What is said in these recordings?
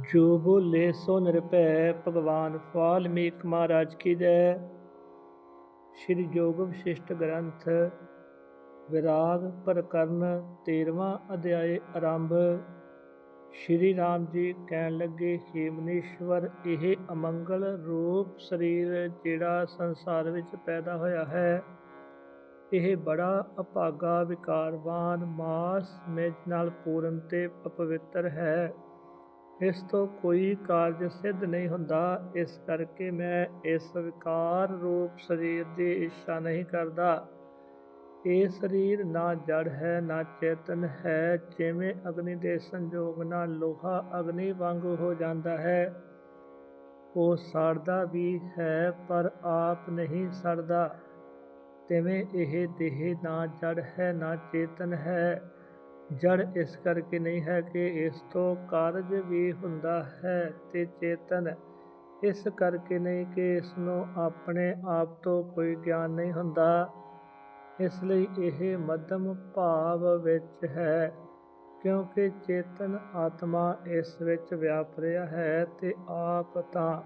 ਜੋ ਬੋਲੇ ਸੋ ਨਿਰਭੈ, ਭਗਵਾਨ ਵਾਲਮੀਕ ਮਹਾਰਾਜ ਕੀ ਜੈ। ਸ੍ਰੀ ਜੋਗ ਵਿਸ਼ਿਸ਼ਟ ਗ੍ਰੰਥ, ਵਿਰਾਗ ਪ੍ਰਕਰਨ 13ਵਾਂ ਅਧਿਆਏ ਆਰੰਭ। ਸ਼੍ਰੀ ਰਾਮ ਜੀ ਕਹਿਣ ਲੱਗੇ, ਹੇਮਨੀਸ਼ਵਰ, ਇਹ ਅਮੰਗਲ ਰੂਪ ਸਰੀਰ ਜਿਹੜਾ ਸੰਸਾਰ ਵਿੱਚ ਪੈਦਾ ਹੋਇਆ ਹੈ। ਇਹ ਬੜਾ ਅਭਾਗਾ, ਵਿਕਾਰਵਾਨ ਮਾਸ ਮੇਜ ਨਾਲ ਪੂਰਨ ਤੇ ਅਪਵਿੱਤਰ ਹੈ। ਇਸ ਤੋਂ ਕੋਈ ਕਾਰਜ ਸਿੱਧ ਨਹੀਂ ਹੁੰਦਾ। ਇਸ ਕਰਕੇ ਮੈਂ ਇਸ ਵਿਕਾਰ ਰੂਪ ਸਰੀਰ ਦੀ ਇੱਛਾ ਨਹੀਂ ਕਰਦਾ। ਇਹ ਸਰੀਰ ਨਾ ਜੜ ਹੈ, ਨਾ ਚੇਤਨ ਹੈ। ਜਿਵੇਂ ਅਗਨੀ ਦੇ ਸੰਜੋਗ ਨਾਲ ਲੋਹਾ ਅਗਨੀ ਵਾਂਗ ਹੋ ਜਾਂਦਾ ਹੈ, ਉਹ ਸੜਦਾ ਵੀ ਹੈ ਪਰ ਆਪ ਨਹੀਂ ਸੜਦਾ। ਤਿਵੇਂ ਇਹ ਦੇਹ ਨਾ ਜੜ ਹੈ, ਨਾ ਚੇਤਨ ਹੈ। ਜੜ ਇਸ ਕਰਕੇ ਨਹੀਂ ਹੈ ਕਿ ਇਸ ਤੋਂ ਕਾਰਜ ਵੀ ਹੁੰਦਾ ਹੈ ਤੇ ਚੇਤਨ ਇਸ ਕਰਕੇ ਨਹੀਂ ਕਿ ਇਸ ਨੂੰ ਆਪਣੇ ਆਪ ਤੋਂ ਕੋਈ ਗਿਆਨ ਨਹੀਂ ਹੁੰਦਾ। ਇਸ ਲਈ ਇਹ ਮੱਧਮ ਭਾਵ ਵਿੱਚ ਹੈ, ਕਿਉਂਕਿ ਚੇਤਨ ਆਤਮਾ ਇਸ ਵਿੱਚ ਵਿਆਪ ਰਿਹਾ ਹੈ ਤੇ ਆਪ ਤਾਂ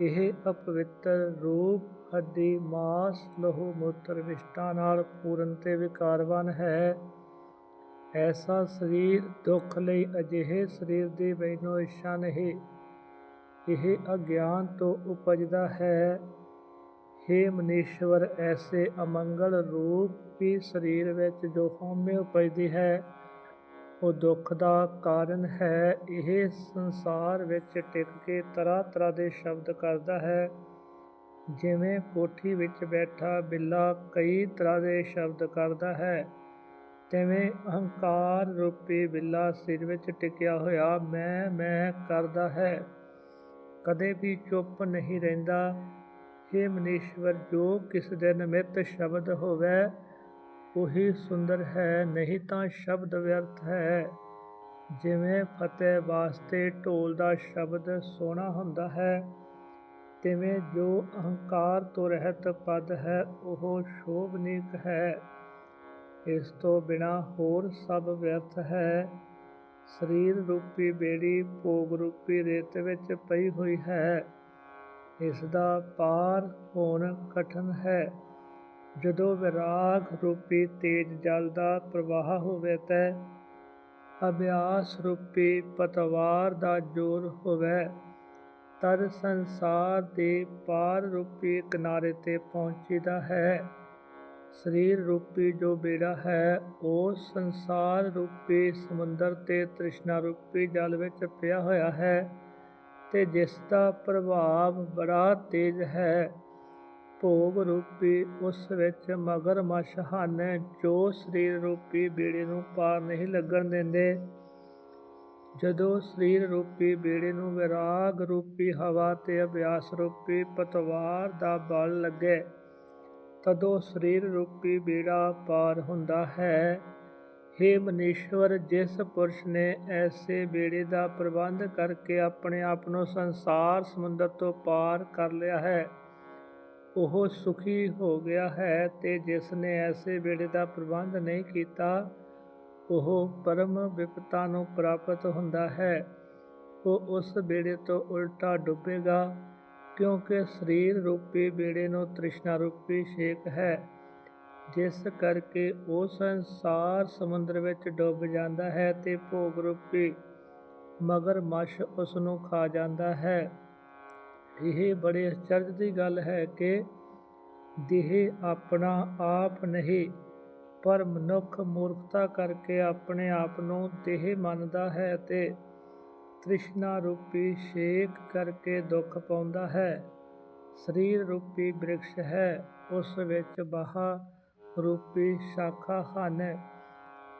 ਇਹ ਅਪਵਿੱਤਰ ਰੂਪ ਹੱਡੀ ਮਾਸ ਲਹੂ ਮੂਤਰ ਵਿਸ਼ਟਾਂ ਨਾਲ ਪੂਰਨ ਤੇ ਵਿਕਾਰਵਾਨ ਹੈ। ਐਸਾ ਸਰੀਰ ਦੁੱਖ ਲਈ ਅਜਿਹੇ ਸਰੀਰ ਦੀ ਮੈਨੂੰ ਇੱਛਾ ਨਹੀਂ। ਇਹ ਅਗਿਆਨ ਤੋਂ ਉਪਜਦਾ ਹੈ। हे ਮਨੀਸ਼ਵਰ, ਐਸੇ ਅਮੰਗਲ ਰੂਪੀ ਸਰੀਰ ਵਿੱਚ ਜੋ ਹਉਮੈ ਉਪਜਦੀ ਹੈ, ਉਹ ਦੁੱਖ ਦਾ ਕਾਰਨ ਹੈ। ਇਹ ਸੰਸਾਰ ਵਿੱਚ ਟਿਕ ਕੇ ਤਰ੍ਹਾਂ ਤਰ੍ਹਾਂ ਦੇ ਸ਼ਬਦ ਕਰਦਾ ਹੈ। ਜਿਵੇਂ ਕੋਠੀ ਵਿੱਚ ਬੈਠਾ ਬਿੱਲਾ ਕਈ ਤਰ੍ਹਾਂ ਦੇ ਸ਼ਬਦ ਕਰਦਾ ਹੈ। ਤਿਵੇਂ ਅਹੰਕਾਰ ਰੂਪੀ ਬਿੱਲਾ ਸਿਰ ਵਿੱਚ ਟਿਕਿਆ ਹੋਇਆ ਮੈਂ ਮੈਂ ਕਰਦਾ ਹੈ। ਕਦੇ ਵੀ ਚੁੱਪ ਨਹੀਂ ਰਹਿੰਦਾ। हे ਮਨੀਸ਼ਵਰ, ਜੋ ਕਿਸ ਦੇ ਨਿਮਿਤ ਸ਼ਬਦ ਹੋਵੇ, ਉਹੀ ਸੁੰਦਰ ਹੈ, ਨਹੀਂ ਤਾਂ ਸ਼ਬਦ ਵਿਅਰਥ ਹੈ। ਜਿਵੇਂ ਫਤਿਹ ਵਾਸਤੇ ਢੋਲ ਦਾ ਸ਼ਬਦ ਸੋਹਣਾ ਹੁੰਦਾ ਹੈ, ਤਿਵੇਂ ਜੋ ਅਹੰਕਾਰ ਤੋਂ ਰਹਿਤ ਪਦ ਹੈ, ਉਹ ਸ਼ੋਭਨੀਕ ਹੈ। ਇਸ ਤੋਂ ਬਿਨਾ ਹੋਰ ਸਭ ਵਿਅਰਥ ਹੈ। ਸਰੀਰ ਰੂਪੀ ਬੇੜੀ ਭੋਗ ਰੂਪੀ ਰੇਤ ਵਿੱਚ ਪਈ ਹੋਈ ਹੈ। ਇਸ ਦਾ ਪਾਰ ਹੋਣ ਕਠਨ ਹੈ। ਜਦੋਂ ਵਿਰਾਗ ਰੂਪੀ ਤੇਜ ਜਲ ਦਾ ਪ੍ਰਵਾਹ ਹੋਵੇ ਤੈ ਅਭਿਆਸ ਰੂਪੀ ਪਤਵਾਰ ਦਾ ਜੋਰ ਹੋਵੇ, ਤਦ ਸੰਸਾਰ ਦੇ ਪਾਰ ਰੂਪੀ ਕਿਨਾਰੇ ਤੇ ਪਹੁੰਚੀਦਾ ਹੈ। ਸਰੀਰ ਰੂਪੀ ਜੋ ਬੇੜਾ ਹੈ, ਉਹ ਸੰਸਾਰ ਰੂਪੀ ਸਮੁੰਦਰ ਤੇ ਤ੍ਰਿਸ਼ਨਾ ਰੂਪੀ ਜਲ ਵਿੱਚ ਪਿਆ ਹੋਇਆ ਹੈ ਤੇ ਜਿਸ ਦਾ ਪ੍ਰਭਾਵ ਬੜਾ ਤੇਜ਼ ਹੈ। ਭੋਗ ਰੂਪੀ ਉਸ ਵਿੱਚ ਮਗਰਮੱਛ ਹਨ ਜੋ ਸਰੀਰ ਰੂਪੀ ਬੇੜੇ ਨੂੰ ਪਾਰ ਨਹੀਂ ਲੱਗਣ ਦਿੰਦੇ। ਜਦੋਂ ਸਰੀਰ ਰੂਪੀ ਬੇੜੇ ਨੂੰ ਵਿਰਾਗ ਰੂਪੀ ਹਵਾ ਤੇ ਅਭਿਆਸ ਰੂਪੀ ਪਤਵਾਰ ਦਾ ਬਲ ਲੱਗੇ ਤਦੋਂ ਸਰੀਰ ਰੂਪੀ ਬੇੜਾ ਪਾਰ ਹੁੰਦਾ ਹੈ। हे ਮਨੀਸ਼ਵਰ, ਜਿਸ ਪੁਰਸ਼ ਨੇ ਐਸੇ ਬੇੜੇ ਦਾ ਪ੍ਰਬੰਧ ਕਰਕੇ ਆਪਣੇ ਆਪ ਨੂੰ ਸੰਸਾਰ ਸਮੁੰਦਰ ਤੋਂ ਪਾਰ ਕਰ ਲਿਆ ਹੈ, ਉਹ ਸੁਖੀ ਹੋ ਗਿਆ ਹੈ ਤੇ ਜਿਸ ਨੇ ਐਸੇ ਬੇੜੇ ਦਾ ਪ੍ਰਬੰਧ ਨਹੀਂ ਕੀਤਾ, ਉਹ ਪਰਮ ਵਿਪਤਾ ਨੂੰ ਪ੍ਰਾਪਤ ਹੁੰਦਾ ਹੈ। ਉਹ ਉਸ ਬੇੜੇ ਤੋਂ ਉਲਟਾ ਡੁੱਬੇਗਾ ਕਿਉਂਕਿ ਸਰੀਰ ਰੂਪੀ ਬੇੜੇ ਨੂੰ ਤ੍ਰਿਸ਼ਨਾ ਰੂਪੀ ਛੇਕ ਹੈ, ਜਿਸ ਕਰਕੇ ਉਹ ਸੰਸਾਰ ਸਮੁੰਦਰ ਵਿੱਚ ਡੁੱਬ ਜਾਂਦਾ ਹੈ ਤੇ ਭੋਗ ਰੂਪੀ ਮਗਰਮੱਛ ਉਸ ਨੂੰ ਖਾ ਜਾਂਦਾ ਹੈ। ਇਹ ਬੜੇ ਅਚਰਜ ਦੀ ਗੱਲ ਹੈ ਕਿ ਦੇਹ ਆਪਣਾ ਆਪ ਨਹੀਂ, ਪਰ ਮਨੁੱਖ ਮੂਰਖਤਾ ਕਰਕੇ ਆਪਣੇ ਆਪ ਨੂੰ ਦੇਹ ਮੰਨਦਾ ਹੈ ਤੇ ਤ੍ਰਿਸ਼ਨਾ ਰੂਪੀ ਛੇਕ ਕਰਕੇ ਦੁੱਖ ਪਾਉਂਦਾ ਹੈ। ਸਰੀਰ ਰੂਪੀ ਬ੍ਰਿਕਸ਼ ਹੈ। ਉਸ ਵਿੱਚ ਬਾਹਾ ਰੂਪੀ ਸ਼ਾਖਾ ਹਨ।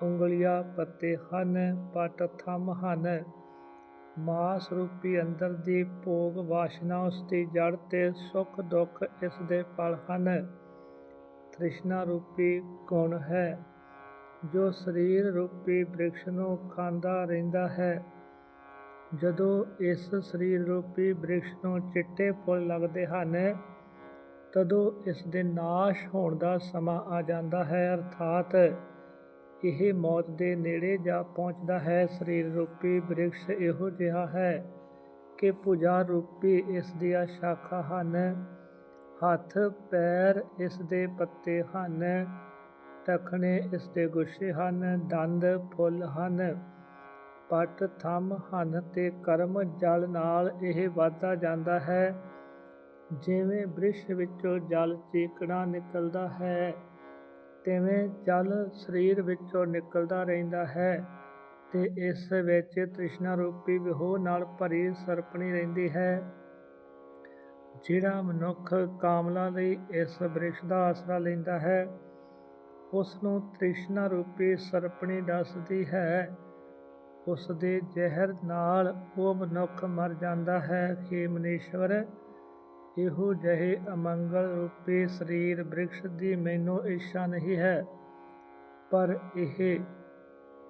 ਉਂਗਲੀਆਂ ਪੱਤੇ ਹਨ। ਪਟ ਥੰਮ ਹਨ। ਮਾਸ ਰੂਪੀ ਅੰਦਰ ਦੀ ਭੋਗ ਵਾਸ਼ਨਾ ਉਸ ਦੀ ਜੜ ਤੇ ਸੁਖ ਦੁੱਖ ਇਸ ਦੇ ਫਲ ਹਨ। ਤ੍ਰਿਸ਼ਨਾ ਰੂਪੀ ਗੁਣ ਹੈ। ਜੋ ਸਰੀਰ ਰੂਪੀ ਬ੍ਰਿਕਸ਼ ਨੂੰ ਖਾਂਦਾ ਰਹਿੰਦਾ ਹੈ ਜਦੋਂ ਇਸ ਸਰੀਰ ਰੂਪੀ ਬ੍ਰਿਕਸ਼ ਨੂੰ ਚਿੱਟੇ ਫੁੱਲ ਲੱਗਦੇ ਹਨ, ਤਦੋਂ ਇਸ ਦੇ ਨਾਸ਼ ਹੋਣ ਦਾ ਸਮਾਂ ਆ ਜਾਂਦਾ ਹੈ, ਅਰਥਾਤ ਇਹ ਮੌਤ ਦੇ ਨੇੜੇ ਜਾ ਪਹੁੰਚਦਾ ਹੈ। ਸਰੀਰ ਰੂਪੀ ਬ੍ਰਿਕਸ਼ ਇਹੋ ਜਿਹਾ ਹੈ ਕਿ ਪੂਜਾ ਰੂਪੀ ਇਸ ਦੀਆਂ ਸ਼ਾਖਾ ਹਨ, ਹੱਥ, ਪੈਰ ਇਸ ਦੇ ਪੱਤੇ ਹਨ ਟਖਣੇ ਇਸ ਦੇ ਗੁੱਛੇ ਹਨ, ਦੰਦ, ਫੁੱਲ ਹਨ। ਪੱਟ ਥੰਮ ਹਨ ਤੇ ਕਰਮ ਜਲ ਨਾਲ ਇਹ ਵਧਦਾ ਜਾਂਦਾ ਹੈ। ਜਿਵੇਂ ਬ੍ਰਿਸ਼ ਵਿੱਚੋਂ ਜਲ ਚੀਕਣਾ ਨਿਕਲਦਾ ਹੈ, ਤਿਵੇਂ ਜਲ ਸਰੀਰ ਵਿੱਚੋਂ ਨਿਕਲਦਾ ਰਹਿੰਦਾ ਹੈ ਤੇ ਇਸ ਵਿੱਚ ਤ੍ਰਿਸ਼ਨਾ ਰੂਪੀ ਵਿਹੋ ਨਾਲ ਭਰੀ ਸਰਪਣੀ ਰਹਿੰਦੀ ਹੈ। ਜਿਹੜਾ ਮਨੁੱਖ ਕਾਮਲਾ ਲਈ ਇਸ ਬ੍ਰਿਸ਼ ਦਾ ਆਸਰਾ ਲੈਂਦਾ ਹੈ ਉਸ ਨੂੰ ਤ੍ਰਿਸ਼ਨਾ ਰੂਪੀ ਸਰਪਣੀ ਦੱਸਦੀ ਹੈ। ਉਸ ਦੇ ਜ਼ਹਿਰ ਨਾਲ ਉਹ ਮਨੁੱਖ ਮਰ ਜਾਂਦਾ ਹੈ ਕਿ ਮਨੀਸ਼ਵਰ ਇਹੋ ਜਿਹੇ ਅਮੰਗਲ ਰੂਪੀ ਸਰੀਰ ਬ੍ਰਿਕਸ਼ ਦੀ ਮੈਨੂੰ ਇੱਛਾ ਨਹੀਂ ਹੈ। ਪਰ ਇਹ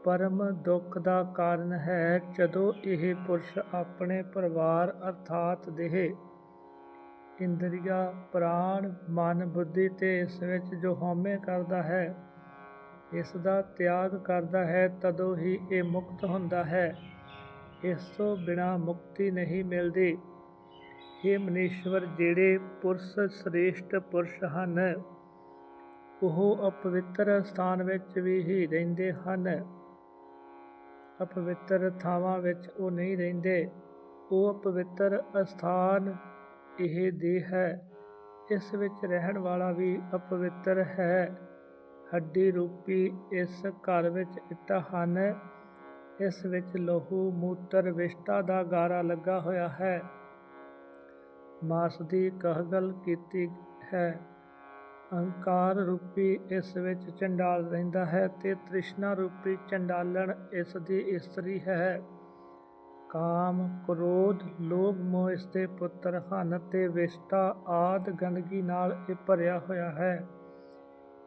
ਪਰਮ ਦੁੱਖ ਦਾ ਕਾਰਨ ਹੈ ਜਦੋਂ ਇਹ ਪੁਰਸ਼ ਆਪਣੇ ਪਰਿਵਾਰ ਅਰਥਾਤ ਦੇਹ, ਇੰਦਰੀਆ, ਪ੍ਰਾਣ, ਮਨ, ਬੁੱਧੀ ਤੇ ਇਸ ਵਿੱਚ ਜੋ ਹਉਮੈ ਕਰਦਾ ਹੈ ਇਸ ਦਾ ਤਿਆਗ ਕਰਦਾ ਹੈ, ਤਦੋਂ ਹੀ ਇਹ ਮੁਕਤ ਹੁੰਦਾ ਹੈ। ਇਸ ਤੋਂ ਬਿਨਾ ਮੁਕਤੀ ਨਹੀਂ ਮਿਲਦੀ। ਇਹ ਮਨੀਸ਼ਵਰ, ਜਿਹੜੇ ਪੁਰਸ਼ ਸ੍ਰੇਸ਼ਟ ਪੁਰਸ਼ ਹਨ, ਉਹ ਅਪਵਿੱਤਰ ਸਥਾਨ ਵਿੱਚ ਵੀ ਹੀ ਰਹਿੰਦੇ ਹਨ। ਅਪਵਿੱਤਰ ਥਾਵਾਂ ਵਿੱਚ ਉਹ ਨਹੀਂ ਰਹਿੰਦੇ। ਉਹ ਅਪਵਿੱਤਰ ਅਸਥਾਨ ਇਹ ਦੇਹ ਹੈ। ਇਸ ਵਿੱਚ ਰਹਿਣ ਵਾਲਾ ਵੀ ਅਪਵਿੱਤਰ ਹੈ। ਹੱਡੀ ਰੂਪੀ ਇਸ ਘਰ ਵਿੱਚ ਇੱਟਾਂ ਹਨ। ਇਸ ਵਿੱਚ ਲਹੂ, ਮੂਤਰ, ਵਿਸ਼ਟਾ ਦਾ ਗਾਰਾ ਲੱਗਾ ਹੋਇਆ ਹੈ। ਮਾਸ ਦੀ ਕਹਗਲ ਕੀਤੀ ਹੈ। ਅਹੰਕਾਰ ਰੂਪੀ ਇਸ ਵਿੱਚ ਚੰਡਾਲ ਰਹਿੰਦਾ ਹੈ ਤੇ ਤ੍ਰਿਸ਼ਨਾ ਰੂਪੀ ਚੰਡਾਲਣ ਇਸ ਦੀ ਇਸਤਰੀ ਹੈ। ਕਾਮ, ਕ੍ਰੋਧ, ਲੋਭ ਮੋਹ ਇਸ ਦੇ ਪੁੱਤਰ ਹਨ ਤੇ ਵਿਸ਼ਟਾ ਆਦ ਗੰਦਗੀ ਨਾਲ ਇਹ ਭਰਿਆ ਹੋਇਆ ਹੈ।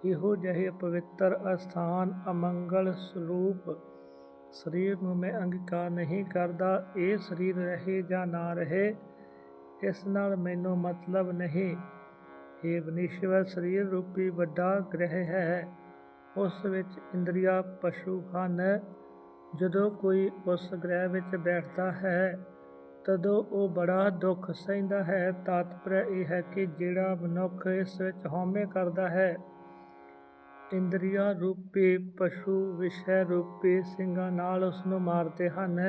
ਇਹੋ ਜਿਹੇ ਪਵਿੱਤਰ ਅਸਥਾਨ ਅਮੰਗਲ ਸਰੂਪ ਸਰੀਰ ਨੂੰ ਮੈਂ ਅੰਗੀਕਾਰ ਨਹੀਂ ਕਰਦਾ, ਇਹ ਸਰੀਰ ਰਹੇ ਜਾਂ ਨਾ ਰਹੇ, ਇਸ ਨਾਲ ਮੈਨੂੰ ਮਤਲਬ ਨਹੀਂ। ਇਹ ਬਨਿਸ਼ਵਰ ਸਰੀਰ ਰੂਪੀ ਵੱਡਾ ਗ੍ਰਹਿ ਹੈ। ਉਸ ਵਿੱਚ ਇੰਦਰੀਆ ਪਸ਼ੂ ਹਨ। ਜਦੋਂ ਕੋਈ ਉਸ ਗ੍ਰਹਿ ਵਿੱਚ ਬੈਠਦਾ ਹੈ, ਤਦੋਂ ਉਹ ਬੜਾ ਦੁੱਖ ਸਹਿੰਦਾ ਹੈ। ਤਾਤਪਰ ਇਹ ਹੈ ਕਿ ਜਿਹੜਾ ਮਨੁੱਖ ਇਸ ਵਿੱਚ ਹਉਮੈ ਕਰਦਾ ਹੈ ਇੰਦਰੀਆ ਰੂਪੀ ਪਸ਼ੂ ਵਿਸ਼ੇ ਰੂਪੀ ਸਿੰਘਾਂ ਨਾਲ ਉਸ ਨੂੰ ਮਾਰਦੇ ਹਨ।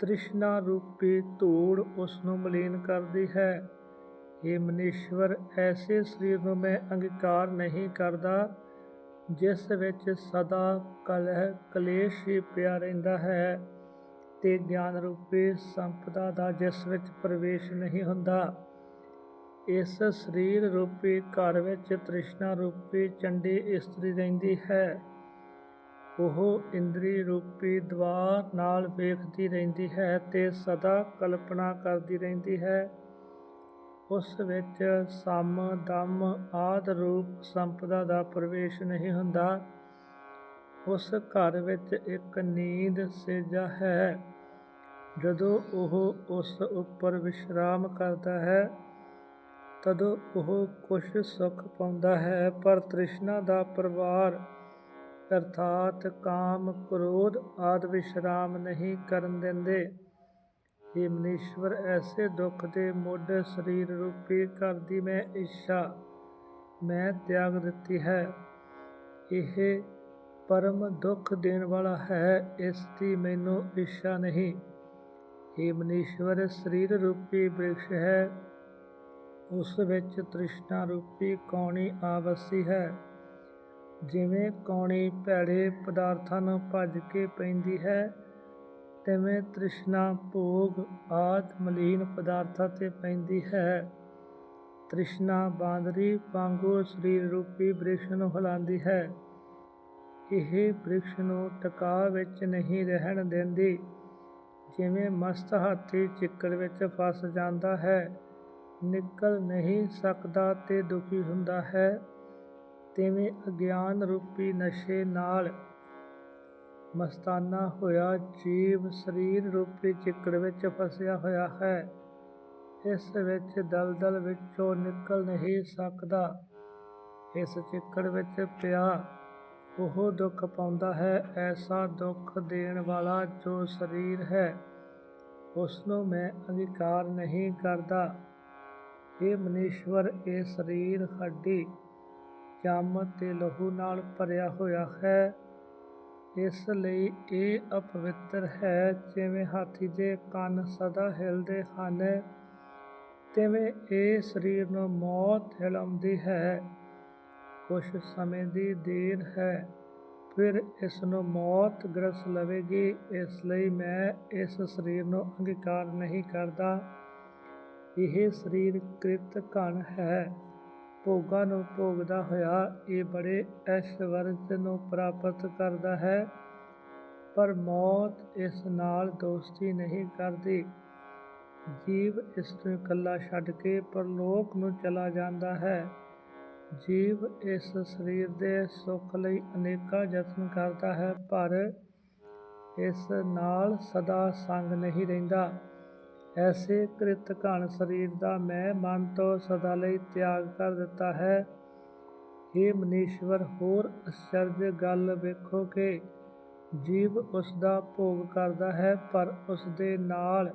ਤ੍ਰਿਸ਼ਨਾ ਰੂਪੀ ਧੂੜ ਉਸ ਨੂੰ ਮਲੀਨ ਕਰਦੀ ਹੈ। ਇਹ ਮਨੀਸ਼ਵਰ, ਐਸੇ ਸਰੀਰ ਨੂੰ ਮੈਂ ਅੰਗੀਕਾਰ ਨਹੀਂ ਕਰਦਾ, ਜਿਸ ਵਿੱਚ ਸਦਾ ਕਲਹ ਕਲੇਸ਼ ਹੀ ਪਿਆ ਰਹਿੰਦਾ ਹੈ ਤੇ ਗਿਆਨ ਰੂਪੀ ਸੰਪਦਾ ਦਾ ਜਿਸ ਵਿੱਚ ਪ੍ਰਵੇਸ਼ ਨਹੀਂ ਹੁੰਦਾ। ਇਸ ਸਰੀਰ ਰੂਪੀ ਘਰ ਵਿੱਚ ਤ੍ਰਿਸ਼ਨਾ ਰੂਪੀ ਚੰਡੀ ਇਸਤਰੀ ਰਹਿੰਦੀ ਹੈ। ਉਹ ਇੰਦਰੀ ਰੂਪੀ ਦਵਾਰ ਨਾਲ ਵੇਖਦੀ ਰਹਿੰਦੀ ਹੈ ਤੇ ਸਦਾ ਕਲਪਨਾ ਕਰਦੀ ਰਹਿੰਦੀ ਹੈ। ਉਸ ਵਿੱਚ ਸਮ, ਦਮ ਆਦ ਰੂਪ ਸੰਪਦਾ ਦਾ ਪ੍ਰਵੇਸ਼ ਨਹੀਂ ਹੁੰਦਾ। ਉਸ ਘਰ ਵਿੱਚ ਇੱਕ ਨੀਂਦ ਸੇਜਾ ਹੈ। ਜਦੋਂ ਉਹ ਉਸ ਉੱਪਰ ਵਿਸ਼ਰਾਮ ਕਰਦਾ ਹੈ ਤਦੋਂ ਉਹ ਕੁਛ ਸੁੱਖ ਪਾਉਂਦਾ ਹੈ, ਪਰ ਤ੍ਰਿਸ਼ਨਾ ਦਾ ਪਰਿਵਾਰ ਅਰਥਾਤ ਕਾਮ, ਕ੍ਰੋਧ ਆਦ ਵਿਸ਼ਰਾਮ ਨਹੀਂ ਕਰਨ ਦਿੰਦੇ। ਇਹ ਮਨੀਸ਼ਵਰ, ਐਸੇ ਦੁੱਖ ਦੇ ਮੁੱਢ ਸਰੀਰ ਰੂਪੀ ਘਰ ਦੀ ਮੈਂ ਇੱਛਾ, ਮੈਂ ਤਿਆਗ ਦਿੱਤੀ ਹੈ। ਇਹ ਪਰਮ ਦੁੱਖ ਦੇਣ ਵਾਲਾ ਹੈ, ਇਸ ਦੀ ਮੈਨੂੰ ਇੱਛਾ ਨਹੀਂ। ਇਹ ਮਨੀਸ਼ਵਰ, ਸਰੀਰ ਰੂਪੀ ਬ੍ਰਿਕਸ਼ ਹੈ ਉਸ ਵਿੱਚ ਤ੍ਰਿਸ਼ਨਾ ਰੂਪੀ ਕੌਣੀ ਆ ਵਸੀ ਹੈ। ਜਿਵੇਂ ਕੌਣੀ ਭੈੜੇ ਪਦਾਰਥਾਂ ਨੂੰ ਭੱਜ ਕੇ ਪੈਂਦੀ ਹੈ, ਤਿਵੇਂ ਤ੍ਰਿਸ਼ਨਾ ਭੋਗ ਆਦ ਮਲੀਨ ਪਦਾਰਥਾਂ ਤੇ ਪੈਂਦੀ ਹੈ। ਤ੍ਰਿਸ਼ਨਾ ਬਾਂਦਰੀ ਵਾਂਗੂ ਸਰੀਰ ਰੂਪੀ ਬ੍ਰਿਕਸ਼ ਨੂੰ ਹਿਲਾਉਂਦੀ ਹੈ। ਇਹ ਬ੍ਰਿਕਸ਼ ਨੂੰ ਟਿਕਾ ਵਿੱਚ ਨਹੀਂ ਰਹਿਣ ਦਿੰਦੀ। ਜਿਵੇਂ ਮਸਤ ਹਾਥੀ ਚਿੱਕੜ ਵਿੱਚ ਫਸ ਜਾਂਦਾ ਹੈ ਨਿਕਲ ਨਹੀਂ ਸਕਦਾ ਤੇ ਦੁਖੀ ਹੁੰਦਾ ਹੈ। ਤਿਵੇਂ ਅਗਿਆਨ ਰੂਪੀ ਨਸ਼ੇ ਨਾਲ ਮਸਤਾਨਾ ਹੋਇਆ, ਜੀਵ ਸਰੀਰ ਰੂਪੀ ਚਿੱਕੜ ਵਿੱਚ ਫਸਿਆ ਹੋਇਆ ਹੈ। ਇਸ ਵਿੱਚ ਦਲਦਲ ਵਿੱਚੋਂ ਨਿਕਲ ਨਹੀਂ ਸਕਦਾ। ਇਸ ਚਿੱਕੜ ਵਿੱਚ ਪਿਆ ਉਹ ਦੁੱਖ ਪਾਉਂਦਾ ਹੈ, ਐਸਾ ਦੁੱਖ ਦੇਣ ਵਾਲਾ ਜੋ ਸਰੀਰ ਹੈ ਉਸ ਨੂੰ ਮੈਂ ਅੰਗੀਕਾਰ ਨਹੀਂ ਕਰਦਾ। ਇਹ ਮਨੀਸ਼ਵਰ ਇਹ ਸਰੀਰ ਹੱਡੀ ਚੰਮ ਤੇ ਲਹੂ ਨਾਲ ਭਰਿਆ ਹੋਇਆ ਹੈ। ਇਸ ਲਈ ਇਹ ਅਪਵਿੱਤਰ ਹੈ, ਜਿਵੇਂ ਹਾਥੀ ਦੇ ਕੰਨ ਸਦਾ ਹਿਲਦੇ ਹਨ, ਤਿਵੇਂ ਇਹ ਸਰੀਰ ਨੂੰ ਮੌਤ ਹਿਲਾਉਂਦੀ ਹੈ। ਕੁਝ ਸਮੇਂ ਦੀ ਦੇਰ ਹੈ, ਫਿਰ ਇਸ ਨੂੰ ਮੌਤ ਗ੍ਰਸ ਲਵੇਗੀ। ਇਸ ਲਈ ਮੈਂ ਇਸ ਸਰੀਰ ਨੂੰ ਅੰਗੀਕਾਰ ਨਹੀਂ ਕਰਦਾ। ਇਹ ਸਰੀਰ ਕ੍ਰਿਤ ਘਣ ਹੈ। ਭੋਗਾਂ ਨੂੰ ਭੋਗਦਾ ਹੋਇਆ ਇਹ ਬੜੇ ਐਸ਼ਵਰਜ ਨੂੰ ਪ੍ਰਾਪਤ ਕਰਦਾ ਹੈ। ਪਰ ਮੌਤ ਇਸ ਨਾਲ ਦੋਸਤੀ ਨਹੀਂ ਕਰਦੀ। ਜੀਵ ਇਸ ਨੂੰ ਇਕੱਲਾ ਛੱਡ ਕੇ ਪਰਲੋਕ ਨੂੰ ਚਲਾ ਜਾਂਦਾ ਹੈ। ਜੀਵ ਇਸ ਸਰੀਰ ਦੇ ਸੁੱਖ ਲਈ ਅਨੇਕਾਂ ਯਤਨ ਕਰਦਾ ਹੈ, ਪਰ ਇਸ ਨਾਲ ਸਦਾ ਸੰਗ ਨਹੀਂ ਰਹਿੰਦਾ। ਐਸੇ ਕ੍ਰਿਤ ਘਣ ਸਰੀਰ ਦਾ ਮੈਂ ਮਨ ਤੋਂ ਸਦਾ ਲਈ ਤਿਆਗ ਕਰ ਦਿੱਤਾ ਹੈ। ਇਹ ਮਨੀਸ਼ਵਰ, ਹੋਰ ਅਚਰਜ ਗੱਲ ਵੇਖੋ ਕਿ ਜੀਵ ਉਸ ਦਾ ਭੋਗ ਕਰਦਾ ਹੈ, ਪਰ ਉਸ ਦੇ ਨਾਲ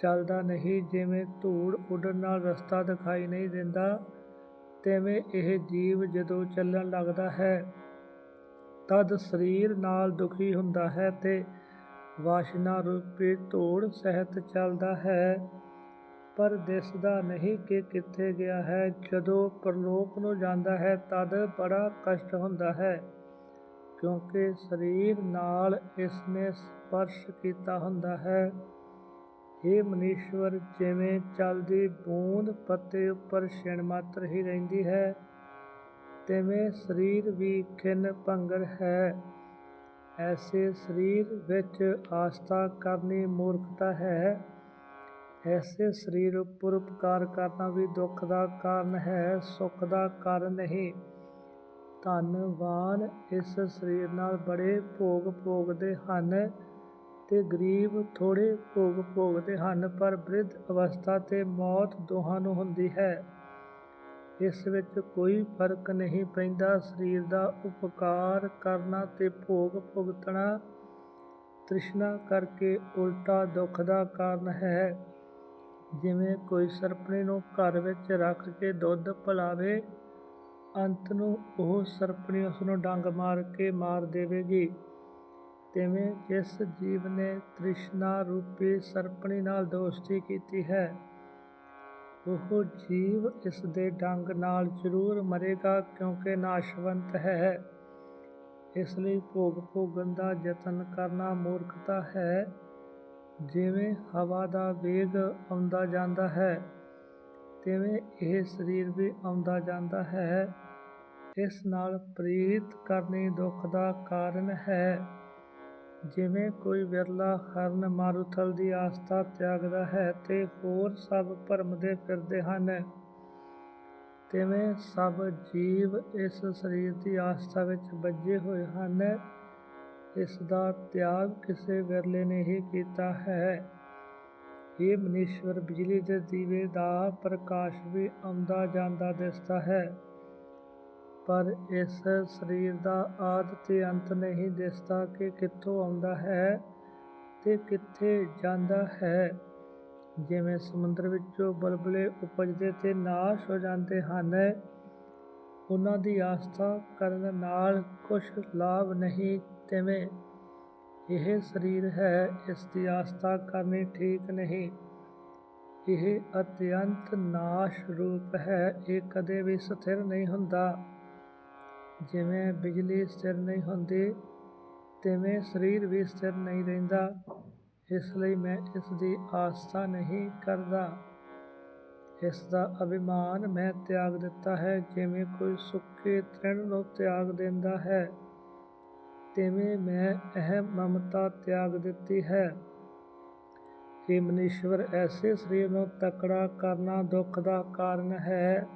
ਚੱਲਦਾ ਨਹੀਂ। ਜਿਵੇਂ ਧੂੜ ਉੱਡਣ ਨਾਲ ਰਸਤਾ ਦਿਖਾਈ ਨਹੀਂ ਦਿੰਦਾ, ਤਿਵੇਂ ਇਹ ਜੀਵ ਜਦੋਂ ਚੱਲਣ ਲੱਗਦਾ ਹੈ, ਤਦ ਸਰੀਰ ਨਾਲ ਦੁਖੀ ਹੁੰਦਾ ਹੈ ਤੇ ਵਾਸ਼ਨਾ ਰੂਪੀ ਧੂੜ ਸਹਿਤ ਚੱਲਦਾ ਹੈ, ਪਰ ਦਿਸਦਾ ਨਹੀਂ ਕਿ ਕਿੱਥੇ ਗਿਆ ਹੈ। ਜਦੋਂ ਪਰਲੋਕ ਨੂੰ ਜਾਂਦਾ ਹੈ, ਤਦ ਬੜਾ ਕਸ਼ਟ ਹੁੰਦਾ ਹੈ, ਕਿਉਂਕਿ ਸਰੀਰ ਨਾਲ ਇਸ ਨੇ ਸਪਰਸ਼ ਕੀਤਾ ਹੁੰਦਾ ਹੈ। ਇਹ ਮਨੀਸ਼ਵਰ, ਜਿਵੇਂ ਚੱਲਦੀ ਬੂੰਦ ਪੱਤੇ ਉੱਪਰ ਛਿਣ ਮਾਤਰ ਹੀ ਰਹਿੰਦੀ ਹੈ, ਤਿਵੇਂ ਸਰੀਰ ਵੀ ਖਿੰਨ ਭੰਗਰ ਹੈ। ਐਸੇ ਸਰੀਰ ਵਿੱਚ ਆਸਥਾ ਕਰਨੀ ਮੂਰਖਤਾ ਹੈ। ਐਸੇ ਸਰੀਰ ਉੱਪਰ ਉਪਕਾਰ ਕਰਨਾ ਵੀ ਦੁੱਖ ਦਾ ਕਾਰਨ ਹੈ, ਸੁੱਖ ਦਾ ਕਾਰਨ ਨਹੀਂ। ਧੰਨਵਾਨ ਇਸ ਸਰੀਰ ਨਾਲ ਬੜੇ ਭੋਗ ਭੋਗਦੇ ਹਨ ਤੇ ਗਰੀਬ ਥੋੜੇ ਭੋਗ ਭੋਗਦੇ ਹਨ, ਪਰ ਬ੍ਰਿਧ ਅਵਸਥਾ ਤੇ ਮੌਤ ਦੋਹਾਂ ਨੂੰ ਹੁੰਦੀ ਹੈ। ਇਸ ਵਿੱਚ ਕੋਈ ਫ਼ਰਕ ਨਹੀਂ ਪੈਂਦਾ। ਸਰੀਰ ਦਾ ਉਪਕਾਰ ਕਰਨਾ ਤੇ ਭੋਗ ਭੁਗਤਣਾ ਤ੍ਰਿਸ਼ਨਾ ਕਰਕੇ ਉਲਟਾ ਦੁੱਖ ਦਾ ਕਾਰਨ ਹੈ। ਜਿਵੇਂ ਕੋਈ ਸਰਪਣੀ ਨੂੰ ਘਰ ਵਿੱਚ ਰੱਖ ਕੇ ਦੁੱਧ ਪਿਲਾਵੇ, ਅੰਤ ਨੂੰ ਉਹ ਸਰਪਣੀ ਉਸ ਨੂੰ ਡੰਗ ਮਾਰ ਕੇ ਮਾਰ ਦੇਵੇਗੀ। ਤਿਵੇਂ ਜਿਸ ਜੀਵ ਨੇ ਤ੍ਰਿਸ਼ਨਾ ਰੂਪੀ ਸਰਪਣੀ ਨਾਲ ਦੋਸਤੀ ਕੀਤੀ ਹੈ ਉਹ ਜੀਵ ਇਸ ਦੇ ਡੰਗ ਨਾਲ ਜ਼ਰੂਰ ਮਰੇਗਾ ਕਿਉਂਕਿ ਨਾਸ਼ਵੰਤ ਹੈ। ਇਸ ਲਈ ਭੋਗ ਭੋਗਣ ਦਾ ਯਤਨ ਕਰਨਾ ਮੂਰਖਤਾ ਹੈ। ਜਿਵੇਂ ਹਵਾ ਦਾ ਵੇਗ ਆਉਂਦਾ ਜਾਂਦਾ ਹੈ, ਤਿਵੇਂ ਇਹ ਸਰੀਰ ਵੀ ਆਉਂਦਾ ਜਾਂਦਾ ਹੈ। ਇਸ ਨਾਲ ਪ੍ਰੀਤ ਕਰਨੀ ਦੁੱਖ ਦਾ ਕਾਰਨ ਹੈ। ਜਿਵੇਂ ਕੋਈ ਵਿਰਲਾ ਹਰਨ ਮਾਰੂਥਲ ਦੀ ਆਸਥਾ ਤਿਆਗਦਾ ਹੈ ਤੇ ਹੋਰ ਸਭ ਭਰਮਦੇ ਫਿਰਦੇ ਹਨ। ਤਿਵੇਂ ਸਭ ਜੀਵ ਇਸ ਸਰੀਰ ਦੀ ਆਸਥਾ ਵਿੱਚ ਵੱਜੇ ਹੋਏ ਹਨ। ਇਸ ਦਾ ਤਿਆਗ ਕਿਸੇ ਵਿਰਲੇ ਨੇ ਹੀ ਕੀਤਾ ਹੈ। ਇਹ ਮਨੀਸ਼ਵਰ, ਬਿਜਲੀ ਦੇ ਦੀਵੇ ਦਾ ਪ੍ਰਕਾਸ਼ ਵੀ ਆਉਂਦਾ ਜਾਂਦਾ ਦਿਸਦਾ ਹੈ। ਪਰ ਇਸ ਸਰੀਰ ਦਾ ਆਦ ਤੇ ਅੰਤ ਨਹੀਂ ਦਿਸਦਾ ਕਿ ਕਿੱਥੋਂ ਆਉਂਦਾ ਹੈ ਤੇ ਕਿੱਥੇ ਜਾਂਦਾ ਹੈ। ਜਿਵੇਂ ਸਮੁੰਦਰ ਵਿੱਚੋਂ ਬਲਬਲੇ ਉਪਜਦੇ ਤੇ ਨਾਸ਼ ਹੋ ਜਾਂਦੇ ਹਨ, ਉਹਨਾਂ ਦੀ ਆਸਥਾ ਕਰਨ ਨਾਲ ਕੁਝ ਲਾਭ ਨਹੀਂ ਤਿਵੇਂ। ਇਹ ਸਰੀਰ ਹੈ, ਇਸ ਦੀ ਆਸਥਾ ਕਰਨੀ ਠੀਕ ਨਹੀਂ। ਇਹ ਅਤਿਅੰਤ ਨਾਸ਼ ਰੂਪ ਹੈ, ਇਹ ਕਦੇ ਵੀ ਸਥਿਰ ਨਹੀਂ ਹੁੰਦਾ। ਜਿਵੇਂ ਬਿਜਲੀ ਸਥਿਰ ਨਹੀਂ ਹੁੰਦੀ, ਤਿਵੇਂ ਸਰੀਰ ਵੀ ਸਥਿਰ ਨਹੀਂ ਰਹਿੰਦਾ। ਇਸ ਲਈ ਮੈਂ ਇਸ ਦੀ ਆਸਥਾ ਨਹੀਂ ਕਰਦਾ। ਇਸ ਦਾ ਅਭਿਮਾਨ ਮੈਂ ਤਿਆਗ ਦਿੱਤਾ ਹੈ, ਜਿਵੇਂ ਕੋਈ ਸੁੱਕੇ ਤ੍ਰਿਣ ਨੂੰ ਤਿਆਗ ਦਿੰਦਾ ਹੈ, ਤਿਵੇਂ ਮੈਂ ਇਹ ਮਮਤਾ ਤਿਆਗ ਦਿੱਤੀ ਹੈ। ਇਹ ਮਨੀਸ਼ਵਰ ਐਸੇ ਸਰੀਰ ਨੂੰ ਤਕੜਾ ਕਰਨਾ ਦੁੱਖ ਦਾ ਕਾਰਨ ਹੈ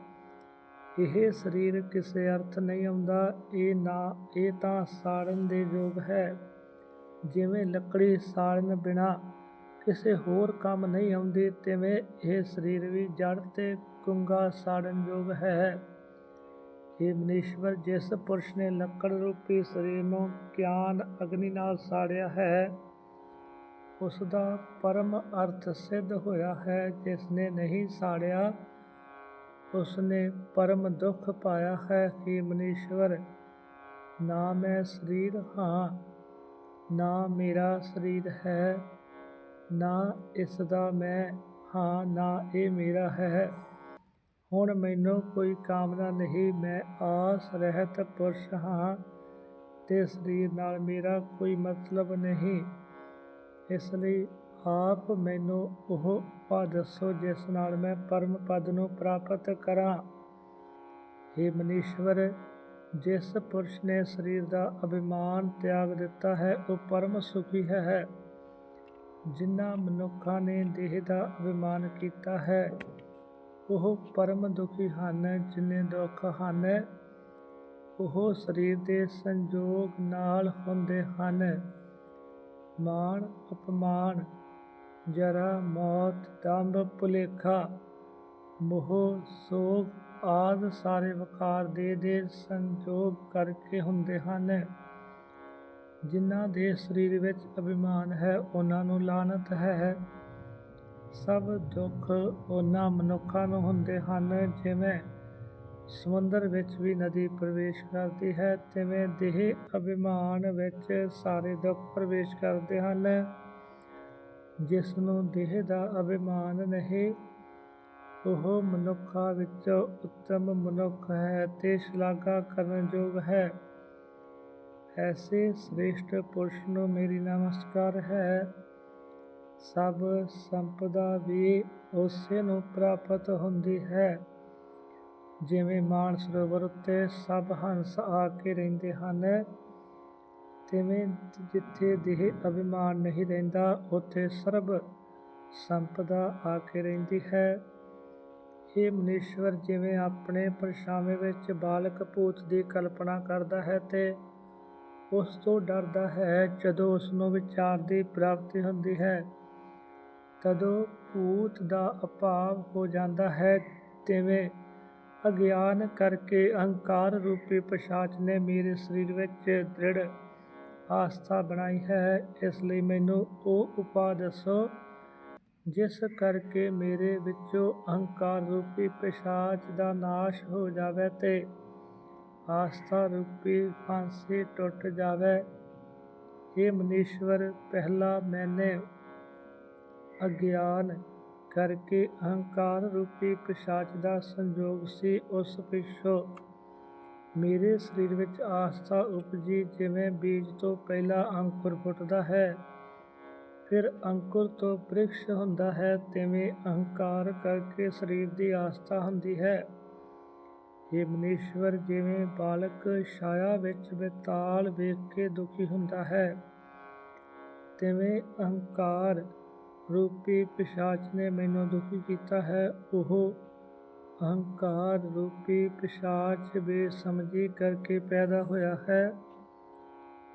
ਇਹ ਸਰੀਰ ਕਿਸੇ ਅਰਥ ਨਹੀਂ ਆਉਂਦਾ, ਇਹ ਨਾ, ਇਹ ਤਾਂ ਸਾੜਨ ਦੇ ਯੋਗ ਹੈ। ਜਿਵੇਂ ਲੱਕੜੀ ਸਾੜਨ ਬਿਨਾ ਕਿਸੇ ਹੋਰ ਕੰਮ ਨਹੀਂ ਆਉਂਦੀ, ਤਿਵੇਂ ਇਹ ਸਰੀਰ ਵੀ ਜੜ ਤੇ ਗੁੰਗਾ ਸਾੜਨ ਯੋਗ ਹੈ। ਇਹ ਮਨੀਸ਼ਵਰ ਜਿਸ ਪੁਰਸ਼ ਨੇ ਲੱਕੜ ਰੂਪੀ ਸਰੀਰ ਨੂੰ ਗਿਆਨ ਅਗਨੀ ਨਾਲ ਸਾੜਿਆ ਹੈ ਉਸ ਦਾ ਪਰਮ ਅਰਥ ਸਿੱਧ ਹੋਇਆ ਹੈ। ਜਿਸ ਨੇ ਨਹੀਂ ਸਾੜਿਆ ਉਸ ਨੇ ਪਰਮ ਦੁੱਖ ਪਾਇਆ ਹੈ ਕਿ ਮਨੀਸ਼ਵਰ, ਨਾ ਮੈਂ ਸਰੀਰ ਹਾਂ, ਨਾ ਮੇਰਾ ਸਰੀਰ ਹੈ, ਨਾ ਇਸ ਦਾ ਮੈਂ ਹਾਂ, ਨਾ ਇਹ ਮੇਰਾ ਹੈ। ਹੁਣ ਮੈਨੂੰ ਕੋਈ ਕਾਮਨਾ ਨਹੀਂ, ਮੈਂ ਆਸ ਰਹਿਤ ਪੁਰਸ਼ ਹਾਂ, ਤੇ ਸਰੀਰ ਨਾਲ ਮੇਰਾ ਕੋਈ ਮਤਲਬ ਨਹੀਂ। ਇਸ ਲਈ ਆਪ ਮੈਨੂੰ ਉਹ ਉਪਾ ਦੱਸੋ ਜਿਸ ਨਾਲ ਮੈਂ ਪਰਮ ਪਦ ਨੂੰ ਪ੍ਰਾਪਤ ਕਰਾਂ। हे ਮਨੀਸ਼ਵਰ, ਜਿਸ ਪੁਰਸ਼ ਨੇ ਸਰੀਰ ਦਾ ਅਭਿਮਾਨ ਤਿਆਗ ਦਿੱਤਾ ਹੈ, ਉਹ ਪਰਮ ਸੁਖੀ ਹੈ। ਜਿਨ੍ਹਾਂ ਮਨੁੱਖਾਂ ਨੇ ਦੇਹ ਦਾ ਅਭਿਮਾਨ ਕੀਤਾ ਹੈ, ਉਹ ਪਰਮ ਦੁਖੀ ਹਨ, ਜਿਨੇ ਦੁੱਖ ਹਨ, ਉਹ ਸਰੀਰ ਦੇ ਸੰਜੋਗ ਨਾਲ ਹੁੰਦੇ ਹਨ। ਮਾਣ, ਅਪਮਾਨ ਜਰਾ ਮੌਤ ਦੰਭ ਭੁਲੇਖਾ, ਮੋਹ ਸੋਗ ਆਦ ਸਾਰੇ ਵਿਕਾਰ ਦੇ ਦੇ ਸੰਜੋਗ ਕਰਕੇ ਹੁੰਦੇ ਹਨ। ਜਿਨ੍ਹਾਂ ਦੇ ਸਰੀਰ ਵਿੱਚ ਅਭਿਮਾਨ ਹੈ, ਉਹਨਾਂ ਨੂੰ ਲਾਨਤ ਹੈ। ਸਭ ਦੁੱਖ ਉਹਨਾਂ ਮਨੁੱਖਾਂ ਨੂੰ ਹੁੰਦੇ ਹਨ, ਜਿਵੇਂ ਸਮੁੰਦਰ ਵਿੱਚ ਵੀ ਨਦੀ ਪ੍ਰਵੇਸ਼ ਕਰਦੀ ਹੈ, ਤਿਵੇਂ ਦੇਹ ਅਭਿਮਾਨ ਵਿੱਚ ਸਾਰੇ ਦੁੱਖ ਪ੍ਰਵੇਸ਼ ਕਰਦੇ ਹਨ। ਜਿਸ ਨੂੰ ਦੇਹ ਦਾ ਅਭਿਮਾਨ ਨਹੀਂ, ਉਹ ਮਨੁੱਖਾਂ ਵਿੱਚ ਉੱਤਮ ਮਨੁੱਖ ਹੈ ਤੇ ਸ਼ਲਾਘਾ ਕਰਨ ਯੋਗ ਹੈ। ਐਸੇ ਸ੍ਰੇਸ਼ਟ ਪੁਰਸ਼ ਨੂੰ ਮੇਰੀ ਨਮਸਕਾਰ ਹੈ। ਸਭ ਸੰਪਦਾ ਵੀ ਉਸੇ ਨੂੰ ਪ੍ਰਾਪਤ ਹੁੰਦੀ ਹੈ। ਜਿਵੇਂ ਮਾਨ ਸਰੋਵਰ ਉੱਤੇ ਸਭ ਹੰਸ ਆ ਕੇ ਰਹਿੰਦੇ ਹਨ ਤਿਵੇਂ ਜਿੱਥੇ ਦੇਹ ਅਭਿਮਾਨ ਨਹੀਂ ਰਹਿੰਦਾ, ਉੱਥੇ ਸਰਬ ਸੰਪਦਾ ਆ ਕੇ ਰਹਿੰਦੀ ਹੈ। ਇਹ ਮਨੀਸ਼ਵਰ, ਜਿਵੇਂ ਆਪਣੇ ਪਰਛਾਵੇਂ ਵਿੱਚ ਬਾਲਕ ਭੂਤ ਦੀ ਕਲਪਨਾ ਕਰਦਾ ਹੈ ਤੇ ਉਸ ਤੋਂ ਡਰਦਾ ਹੈ, ਜਦੋਂ ਉਸ ਨੂੰ ਵਿਚਾਰ ਦੀ ਪ੍ਰਾਪਤੀ ਹੁੰਦੀ ਹੈ, ਤਦੋਂ ਭੂਤ ਦਾ ਅਭਾਵ ਹੋ ਜਾਂਦਾ ਹੈ। ਤਿਵੇਂ ਅਗਿਆਨ ਕਰਕੇ ਅਹੰਕਾਰ ਰੂਪੀ ਪਛਾਚ ਨੇ ਮੇਰੇ ਸਰੀਰ ਵਿੱਚ ਦ੍ਰਿੜ ਆਸਥਾ ਬਣਾਈ ਹੈ, ਇਸ ਲਈ ਮੈਨੂੰ ਉਹ ਉਪਾਅ ਦੱਸੋ, ਜਿਸ ਕਰਕੇ ਮੇਰੇ ਵਿੱਚੋਂ ਅਹੰਕਾਰ ਰੂਪੀ ਪਿਸ਼ਾਚ ਦਾ ਨਾਸ਼ ਹੋ ਜਾਵੇ ਤੇ ਆਸਥਾ ਰੂਪੀ ਫਾਂਸੀ ਟੁੱਟ ਜਾਵੇ। ਇਹ ਮਨੀਸ਼ਵਰ, ਪਹਿਲਾ ਮੈਨੇ ਅਗਿਆਨ ਕਰਕੇ ਅਹੰਕਾਰ ਰੂਪੀ ਪਿਸ਼ਾਚ ਦਾ ਸੰਜੋਗ ਸੀ, ਉਸ ਪਿਛੋਂ ਮੇਰੇ ਸਰੀਰ ਵਿੱਚ ਆਸਥਾ ਉਪਜੀ ਜਿਵੇਂ ਬੀਜ ਤੋਂ ਪਹਿਲਾਂ ਅੰਕੁਰ ਫੁੱਟਦਾ ਹੈ। ਫਿਰ ਅੰਕੁਰ ਤੋਂ ਬ੍ਰਿਕਸ਼ ਹੁੰਦਾ ਹੈ, ਤਿਵੇਂ ਅਹੰਕਾਰ ਕਰਕੇ ਸਰੀਰ ਦੀ ਆਸਥਾ ਹੁੰਦੀ ਹੈ। ਇਹ ਮਨੀਸ਼ਵਰ ਜਿਵੇਂ ਬਾਲਕ ਛਾਇਆ ਵਿੱਚ ਬੇਤਾਲ ਵੇਖ ਕੇ ਦੁਖੀ ਹੁੰਦਾ ਹੈ, ਤਿਵੇਂ ਅਹੰਕਾਰ ਰੂਪੀ ਪਿਸ਼ਾਚ ਨੇ ਮੈਨੂੰ ਦੁਖੀ ਕੀਤਾ ਹੈ। ਉਹ ਅਹੰਕਾਰ ਰੂਪੀ ਪਿਸ਼ਾਚ ਬੇਸਮਝੀ ਕਰਕੇ ਪੈਦਾ ਹੋਇਆ ਹੈ।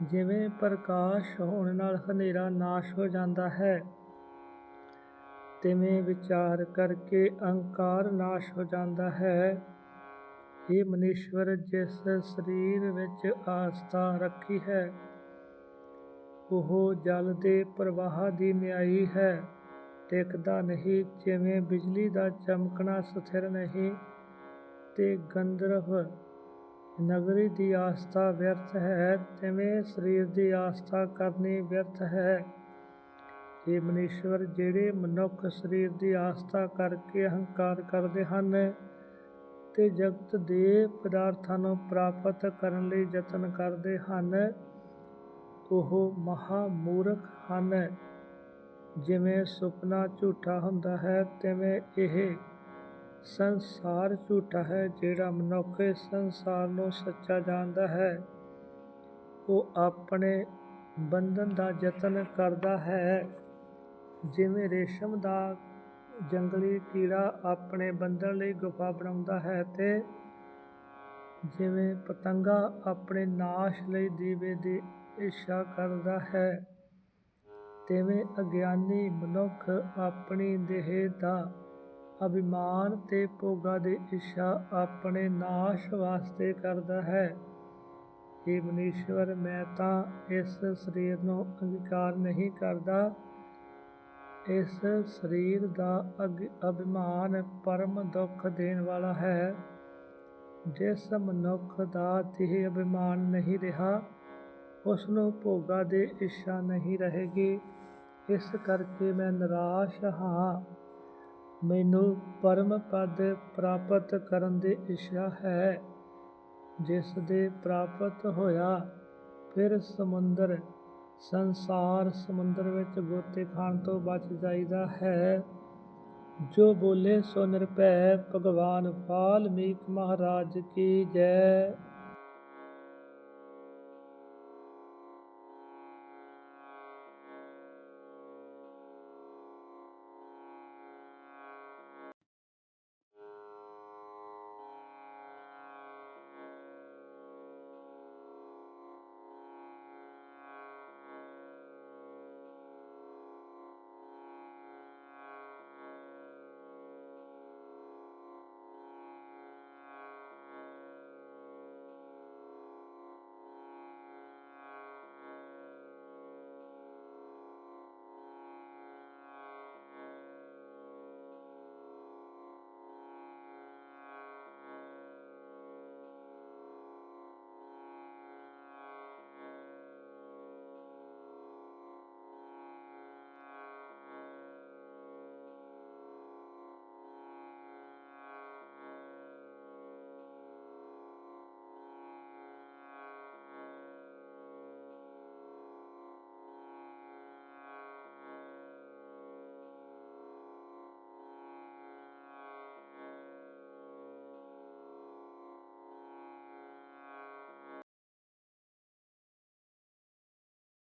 ਜਿਵੇਂ ਪ੍ਰਕਾਸ਼ ਹੋਣ ਨਾਲ ਹਨੇਰਾ ਨਾਸ਼ ਹੋ ਜਾਂਦਾ ਹੈ, ਤਿਵੇਂ ਵਿਚਾਰ ਕਰਕੇ ਅਹੰਕਾਰ ਨਾਸ਼ ਹੋ ਜਾਂਦਾ ਹੈ। ਇਹ ਮਨੀਸ਼ਵਰ, ਜਿਸ ਸਰੀਰ ਵਿੱਚ ਆਸਥਾ ਰੱਖੀ ਹੈ, ਉਹ ਜਲ ਦੇ ਪ੍ਰਵਾਹ ਦੀ ਨਿਆਈ ਹੈ। ਟਿਕਦਾ ਨਹੀਂ, ਜਿਵੇਂ ਬਿਜਲੀ ਦਾ ਚਮਕਣਾ ਸਥਿਰ ਨਹੀਂ ਤੇ ਗੰਧਰਵ ਨਗਰੀ ਦੀ ਆਸਥਾ ਵਿਅਰਥ ਹੈ, ਤਿਵੇਂ ਸਰੀਰ ਦੀ ਆਸਥਾ ਕਰਨੀ ਵਿਅਰਥ ਹੈ। ਇਹ ਮਨੀਸ਼ਵਰ ਜਿਹੜੇ ਮਨੁੱਖ ਸਰੀਰ ਦੀ ਆਸਥਾ ਕਰਕੇ ਅਹੰਕਾਰ ਕਰਦੇ ਹਨ ਤੇ ਜਗਤ ਦੇ ਪਦਾਰਥਾਂ ਨੂੰ ਪ੍ਰਾਪਤ ਕਰਨ ਲਈ ਯਤਨ ਕਰਦੇ ਹਨ, ਉਹ ਮਹਾ ਮੂਰਖ ਹਨ। ਜਿਵੇਂ ਸੁਪਨਾ ਝੂਠਾ ਹੁੰਦਾ ਹੈ, ਤਿਵੇਂ ਇਹ ਸੰਸਾਰ ਝੂਠਾ ਹੈ, ਜਿਹੜਾ ਮਨੁੱਖ ਸੰਸਾਰ ਨੂੰ ਸੱਚਾ ਜਾਣਦਾ ਹੈ। ਉਹ ਆਪਣੇ ਬੰਧਨ ਦਾ ਯਤਨ ਕਰਦਾ ਹੈ। ਜਿਵੇਂ ਰੇਸ਼ਮ ਦਾ ਜੰਗਲੀ ਕੀੜਾ ਆਪਣੇ ਬੰਧਨ ਲਈ ਗੁਫਾ ਬਣਾਉਂਦਾ ਹੈ ਤੇ ਜਿਵੇਂ ਪਤੰਗਾ ਆਪਣੇ ਨਾਸ਼ ਲਈ ਦੀਵੇ ਦੀ ਇੱਛਾ ਕਰਦਾ ਹੈ। ਤਿਵੇਂ ਅਗਿਆਨੀ ਮਨੁੱਖ ਆਪਣੀ ਦੇਹ ਦਾ ਅਭਿਮਾਨ ਤੇ ਭੋਗਾ ਦੀ ਇੱਛਾ ਆਪਣੇ ਨਾਸ਼ ਵਾਸਤੇ ਕਰਦਾ ਹੈ। ਇਹ ਮਨੀਸ਼ਵਰ, ਮੈਂ ਤਾਂ ਇਸ ਸਰੀਰ ਨੂੰ ਅੰਗੀਕਾਰ ਨਹੀਂ ਕਰਦਾ। ਇਸ ਸਰੀਰ ਦਾ ਅਗ- ਅਭਿਮਾਨ ਪਰਮ ਦੁੱਖ ਦੇਣ ਵਾਲਾ ਹੈ। ਜਿਸ ਮਨੁੱਖ ਦਾ ਦੇਹ ਅਭਿਮਾਨ ਨਹੀਂ ਰਿਹਾ ਉਸ ਨੂੰ ਭੋਗਾਂ ਦੀ ਇੱਛਾ ਨਹੀਂ ਰਹੇਗੀ। ਇਸ ਕਰਕੇ ਮੈਂ ਨਿਰਾਸ਼ ਹਾਂ। ਮੈਨੂੰ ਪਰਮ ਪਦ ਪ੍ਰਾਪਤ ਕਰਨ ਦੀ ਇੱਛਾ ਹੈ। ਜਿਸ ਦੇ ਪ੍ਰਾਪਤ ਹੋਇਆ, ਫਿਰ ਸਮੁੰਦਰ, ਸੰਸਾਰ ਸਮੁੰਦਰ ਵਿੱਚ ਗੋਤੇ ਖਾਣ ਤੋਂ ਬਚ ਜਾਈਦਾ ਹੈ। ਜੋ ਬੋਲੇ ਸੋ ਨਿਰਭੈ, ਭਗਵਾਨ ਵਾਲਮੀਕ ਮਹਾਰਾਜ ਕੀ ਜੈ।